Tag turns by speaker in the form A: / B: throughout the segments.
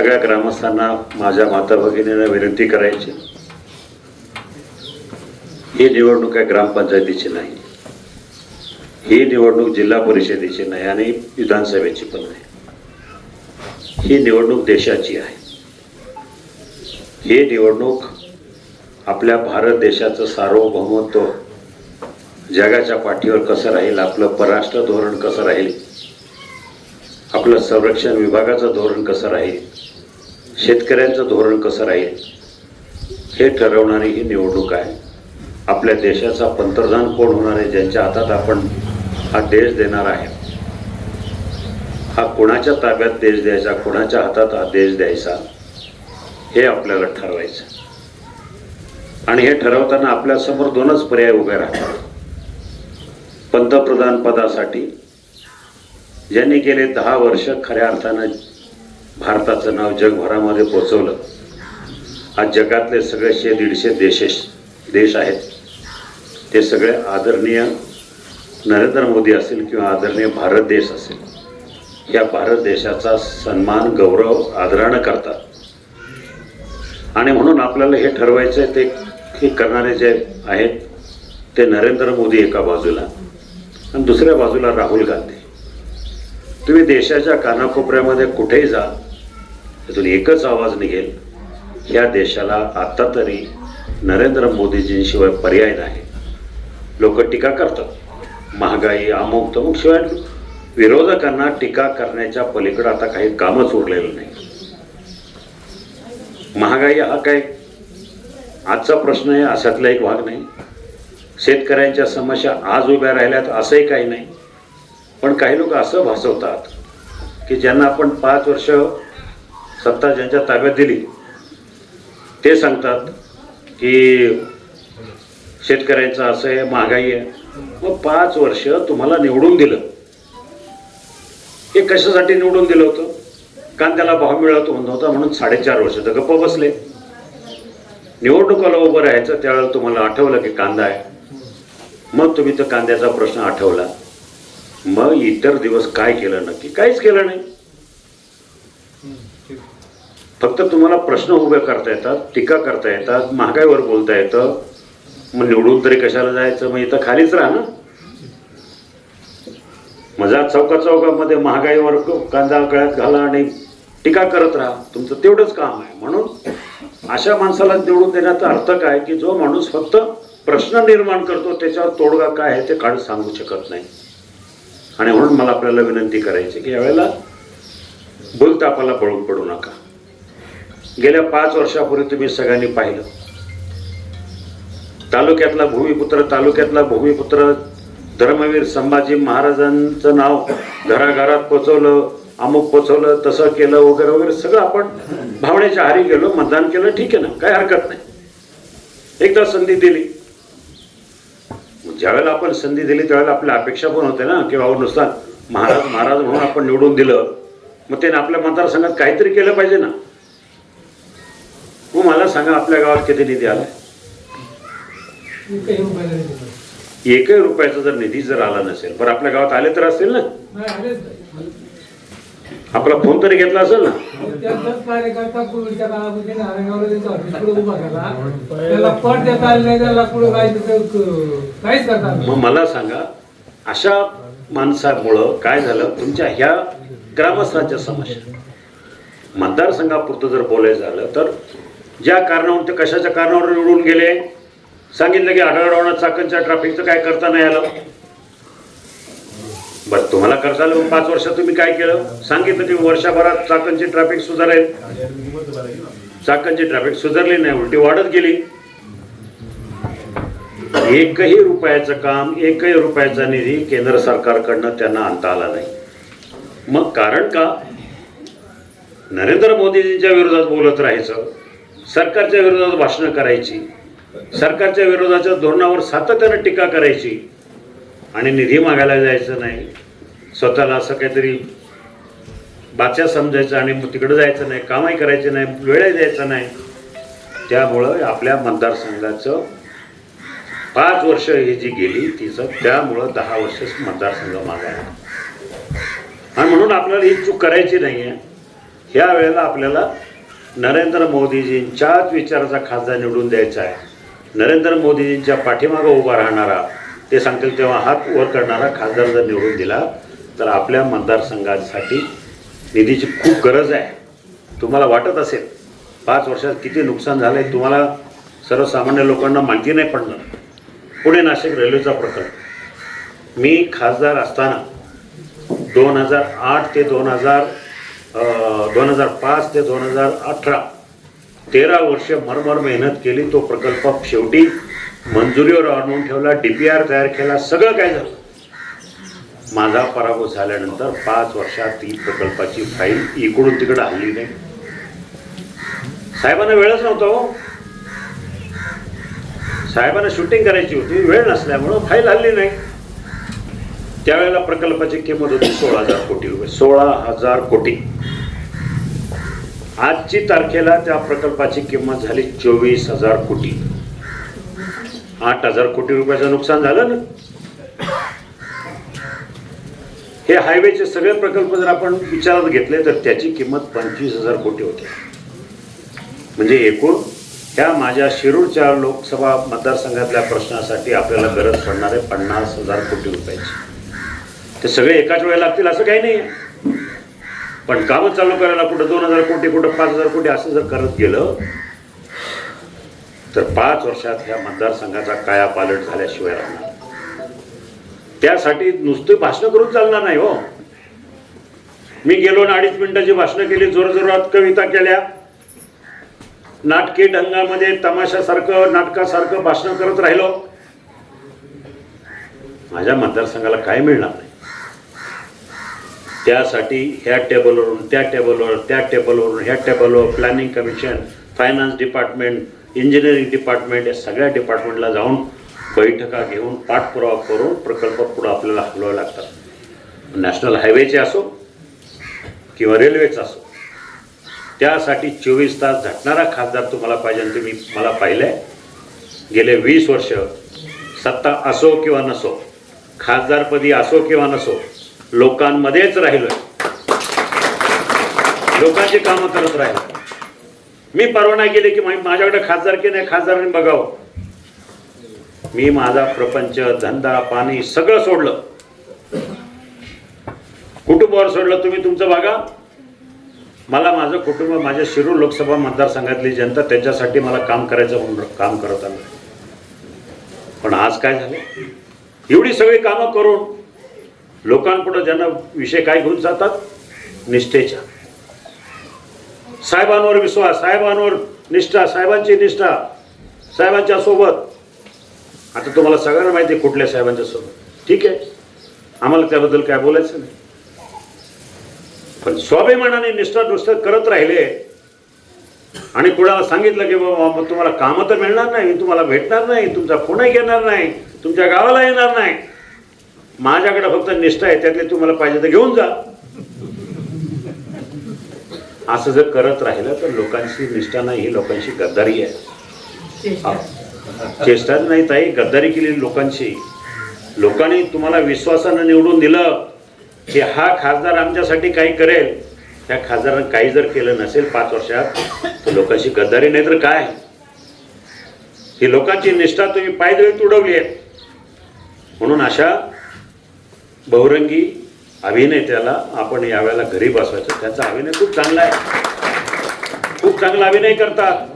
A: सगळ्या ग्रामस्थांना माझ्या माता भगिनींना विनंती करायची. ही निवडणूक आहे ग्रामपंचायतीची नाही. ही निवडणूक जिल्हा परिषदेची नाही आणि विधानसभेची पण नाही. ही निवडणूक देशाची आहे. ही निवडणूक आपल्या भारत देशाचं सार्वभौमत्व जगाच्या पाठीवर कसं राहील आपलं परराष्ट्र धोरण कसं राहील आपलं संरक्षण विभागाचं धोरण कसं राहील शेतकऱ्यांचं धोरण कसं राहील? हे ठरवणारी ही निवडणूक आहे. आपल्या देशाचा पंतप्रधान कोण होणार आहे ज्यांच्या हातात आपण हा देश देणार आहे? हा कोणाच्या ताब्यात देश द्यायचा कोणाच्या हातात हा देश द्यायचा? हे आपल्याला ठरवायचं. आणि हे ठरवताना आपल्यासमोर दोनच पर्याय उभे राहतात. पंतप्रधान पदासाठी ज्यांनी गेले दहा वर्ष खऱ्या अर्थानं भारताचं नाव जगभरामध्ये पोचवलं. आज जगातले सगळेशे दीडशे देशेश देश आहेत. ते सगळे आदरणीय नरेंद्र मोदी असेल किंवा आदरणीय भारत देश असेल. या भारत देशाचा सन्मान गौरव आदरानं करतात. आणि म्हणून आपल्याला हे ठरवायचं आहे ते हे करणारे जे आहेत ते नरेंद्र मोदी एका बाजूला आणि दुसऱ्या बाजूला राहुल गांधी. तुम्ही देशाच्या कानाकोपऱ्यामध्ये कुठेही जा त्यातून एकच आवाज निघेल. या देशाला आता तरी नरेंद्र मोदीजींशिवाय पर्याय नाही. लोक टीका करतात. महागाई अमुक तमुक शिवाय विरोधकांना टीका करण्याच्या पलीकडे आता काही कामच उरलेलं नाही. महागाई हा काय आजचा प्रश्न आहे अशातला एक भाग नाही. शेतकऱ्यांच्या समस्या आज उभ्या राहिल्यात असंही काही नाही. पण काही लोक असं भासवतात की ज्यांना आपण पाच वर्ष सत्ता ज्यांच्या ताब्यात दिली ते सांगतात की शेतकऱ्यांचं असं आहे महागाई आहे. मग पाच वर्ष तुम्हाला निवडून दिलं. हे कशासाठी निवडून दिलं होतं? कांद्याला भाव मिळत होता म्हणून साडेचार वर्ष तर गप्प बसले. निवडणुकाला उभं राहायचं त्यावेळेला तुम्हाला आठवलं की कांदा आहे. मग तुम्ही तर कांद्याचा प्रश्न आठवला. मग इतर दिवस काय केलं नक्की? काहीच केलं नाही. फक्त तुम्हाला प्रश्न उभे करता येतात टीका करता येतात महागाईवर बोलता येतं. मग निवडून तरी कशाला जायचं? मग इथं खालीच राहा ना. मजा चौका चौकामध्ये महागाईवर कांदा गळ्यात घाला आणि टीका करत राहा. तुमचं तेवढंच काम आहे. म्हणून अशा माणसाला निवडून देण्याचा अर्थ काय? की जो माणूस फक्त प्रश्न निर्माण करतो त्याच्यावर तोडगा काय आहे ते काढ सांगू शकत नाही. आणि म्हणून मला आपल्याला विनंती करायची की यावेळेला बोलता आपल्याला पळून पडू नका. गेल्या पाच वर्षापूर्वी तुम्ही सगळ्यांनी पाहिलं. तालुक्यातला भूमिपुत्र तालुक्यातला भूमिपुत्र धर्मवीर संभाजी महाराजांचं नाव घराघरात पोचवलं अमुक पोचवलं तसं केलं वगैरे वगैरे सगळं आपण भावनेच्या हारी गेलो मतदान केलं ठीक आहे ना काय हरकत नाही. एकदा संधी दिली. ज्यावेळेला आपण संधी दिली त्यावेळेला आपल्या अपेक्षा पण होते ना की बाबा नुसता महाराज महाराज म्हणून आपण निवडून दिलं. मग त्याने आपल्या मतदारसंघात काहीतरी केलं पाहिजे ना. सांगा आपल्या गावात किती निधी
B: दिलं.
A: एकही रुपयाचा जर निधी जर आला नसेल पण आपल्या गावात आले तर असतील ना. आपला फोन तरी घेतला असेल ना?
B: आलं आलं
A: मग. मला सांगा अशा माणसामुळं काय झालं? तुमच्या ह्या ग्रामस्थांच्या समस्या. मतदारसंघापुरतं जर बोलायचं झालं तर ज्या कारणावरून ते कशाच्या कारणावर निवडून गेले? सांगितलं की आढळरावणा चाकणच्या ट्रॅफिकचं काय करता नाही आलं. बर तुम्हाला करता आलं पाच वर्षात तुम्ही काय केलं? सांगितलं की वर्षभरात चाकणची ट्रॅफिक सुधारेल. चाकणची ट्रॅफिक सुधारली नाही उलटी वाढत गेली. एकही रुपयाचं काम एकही रुपयाचा निधी केंद्र सरकारकडनं त्यांना आणता आला नाही. मग कारण का? नरेंद्र मोदीजींच्या विरोधात बोलत राहायचं. सरकारच्या विरोधात भाषणं करायची. सरकारच्या विरोधाच्या धोरणावर सातत्यानं टीका करायची. आणि निधी मागायला जायचं नाही. स्वतःला असं काहीतरी बाच्या समजायचं आणि मग तिकडं जायचं नाही कामही करायचे नाही वेळही द्यायचा नाही. त्यामुळं आपल्या मतदारसंघाचं पाच वर्ष ही जी गेली तिचं त्यामुळं दहा वर्ष मतदारसंघ मागायला. आणि म्हणून आपल्याला ही चूक करायची नाही आहे ह्या वेळेला आपल्याला नरेंद्र मोदीजींच्याच विचाराचा खासदार निवडून द्यायचा आहे. नरेंद्र मोदीजींच्या पाठीमागं उभा राहणारा ते सांगतील तेव्हा हात वर करणारा खासदार जर निवडून दिला तर आपल्या मतदारसंघासाठी निधीची खूप गरज आहे. तुम्हाला वाटत असेल पाच वर्षात किती नुकसान झालं आहे तुम्हाला सर्वसामान्य लोकांना माहिती नाही पडणार. पुणे नाशिक रेल्वेचा प्रकल्प. मी खासदार असताना दोन हजार आठ ते दोन हजार दोन हजार पाच ते दोन हजार अठरा. तेरा वर्ष मरमर मेहनत केली तो प्रकल्प शेवटी मंजुरीवर आणून ठेवला डी पी आर तयार केला सगळं काय झालं? माझा पराभव झाल्यानंतर पाच वर्षात ती प्रकल्पाची फाईल इकडून तिकडं हल्ली नाही. साहेबांना वेळच नव्हता हो. साहेबांना शूटिंग करायची होती वेळ नसल्यामुळं फाईल हल्ली नाही. त्यावेळेला प्रकल्पाची किंमत होती सोळा हजार कोटी रुपये. सोळा हजार कोटी. आजची तारखेला त्या प्रकल्पाची किंमत झाली चोवीस हजार कोटी. आठ हजार कोटी रुपयाचं नुकसान झालं ना? हे हायवेचे सगळे प्रकल्प जर आपण विचारात घेतले तर त्याची किंमत पंचवीस हजार कोटी होती. म्हणजे एकूण ह्या माझ्या शिरूरच्या लोकसभा मतदारसंघातल्या प्रश्नासाठी आपल्याला गरज पडणार आहे पन्नास हजार कोटी रुपयाची. ते सगळे एकाच वेळेला लागतील असं काही नाही पण कामं चालू करायला कुठं दोन हजार कोटी कुठं पाच हजार कोटी असं जर करत गेलं तर पाच वर्षात ह्या मतदारसंघाचा काया पालट झाल्याशिवाय राहणार. त्यासाठी नुसती भाषणं करून चालणार नाही हो. मी गेलो आणि अडीच मिनिटाची भाषणं केली जोरजोरात कविता केल्या. नाटकी ढंगामध्ये तमाशासारखं नाटकासारखं भाषण करत राहिलो. माझ्या मतदारसंघाला काय मिळणार नाही. त्यासाठी ह्या टेबलवरून त्या टेबलवर त्या टेबलवरून ह्या टेबलवर planning commission finance department engineering department या सगळ्या डिपार्टमेंटला जाऊन बैठका घेऊन पाठपुरावा करून प्रकल्प पुढं आपल्याला हलवावे लागतात. नॅशनल हायवेचे असो किंवा रेल्वेचा असो. त्यासाठी चोवीस तास झटणारा खासदार तुम्हाला पाहिजे आणि तुम्ही मला आहे गेले वीस वर्ष सत्ता असो किंवा नसो खासदारपदी असो किंवा नसो लोकांमध्येच राहिलोय. लोकांची कामं करत राहिलो मी परवा नाही गेले की माझ्याकडे खासदार की नाही खासदारांनी बघावं. मी माझा प्रपंच धंदा पाणी सगळं सोडलं. कुटुंबावर सोडलं. तुम्ही तुमचं बघा. मला माझं कुटुंब माझ्या शिरूर लोकसभा मतदारसंघातली जनता त्यांच्यासाठी मला काम करायचं म्हणून काम करत आलं. पण आज काय झालं? एवढी सगळी कामं करून लोकांपुढं ज्यांना विषय काय घेऊन जातात निष्ठेच्या. साहेबांवर विश्वास साहेबांवर निष्ठा साहेबांची निष्ठा साहेबांच्या सोबत. आता तुम्हाला सगळ्यांना माहिती आहे कुठल्या साहेबांच्या सोबत. ठीक आहे. आम्हाला त्याबद्दल काय बोलायचं नाही. पण स्वाभिमानाने निष्ठा नुसतं करत राहिले. आणि कुणाला सांगितलं की बाबा मग तुम्हाला कामं तर मिळणार नाही तुम्हाला भेटणार नाही तुमचा फोनही घेणार नाही तुमच्या गावाला येणार नाही. माझ्याकडे फक्त निष्ठा आहे त्यातले तुम्हाला पाहिजे तर घेऊन जा. असं जर करत राहिलं तर लोकांची निष्ठा नाही ही लोकांची गद्दारी आहे. चेष्टा. नाही ताई गद्दारी केली लोकांची. लोकांनी तुम्हाला विश्वासानं निवडून दिलं की हा खासदार आमच्यासाठी काही करेल. त्या खासदारानं काही जर केलं नसेल पाच वर्षात तर लोकांची गद्दारी नाही तर काय? ही लोकांची निष्ठा तुम्ही पायदळी तुडवली आहे म्हणून अशा बहुरंगी अभिनेत्याला आपण यावेळेला घरी बसवायचं. त्याचा अभिनय खूप चांगला आहे. खूप चांगला अभिनय करतात.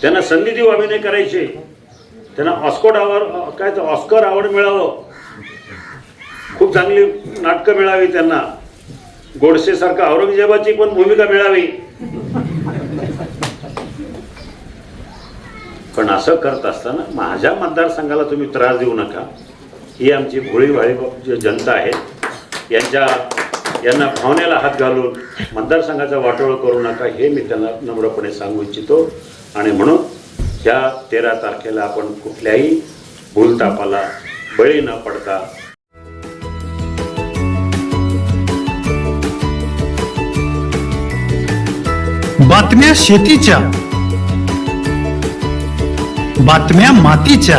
A: त्यांना संधी देऊ अभिनय करायचे. त्यांना ऑस्कोट अवॉर्ड काय तर ऑस्कर अवॉर्ड मिळावं. खूप चांगली नाटकं मिळावी त्यांना. गोडसेसारखं औरंगजेबाची पण भूमिका मिळावी. पण असं करत असताना माझ्या मतदारसंघाला तुम्ही त्रास देऊ नका. ही आमची भोळीभाळी जी जनता आहे यांच्या यांना भावनेला हात घालून मतदारसंघाचा वाटोळ करू नका हे मी त्यांना नम्रपणे सांगू इच्छितो. आणि म्हणून ह्या तेरा तारखेला आपण कुठल्याही भूलतापाला बळी न पडता
C: बातम्या शेतीच्या बातम्या मातीच्या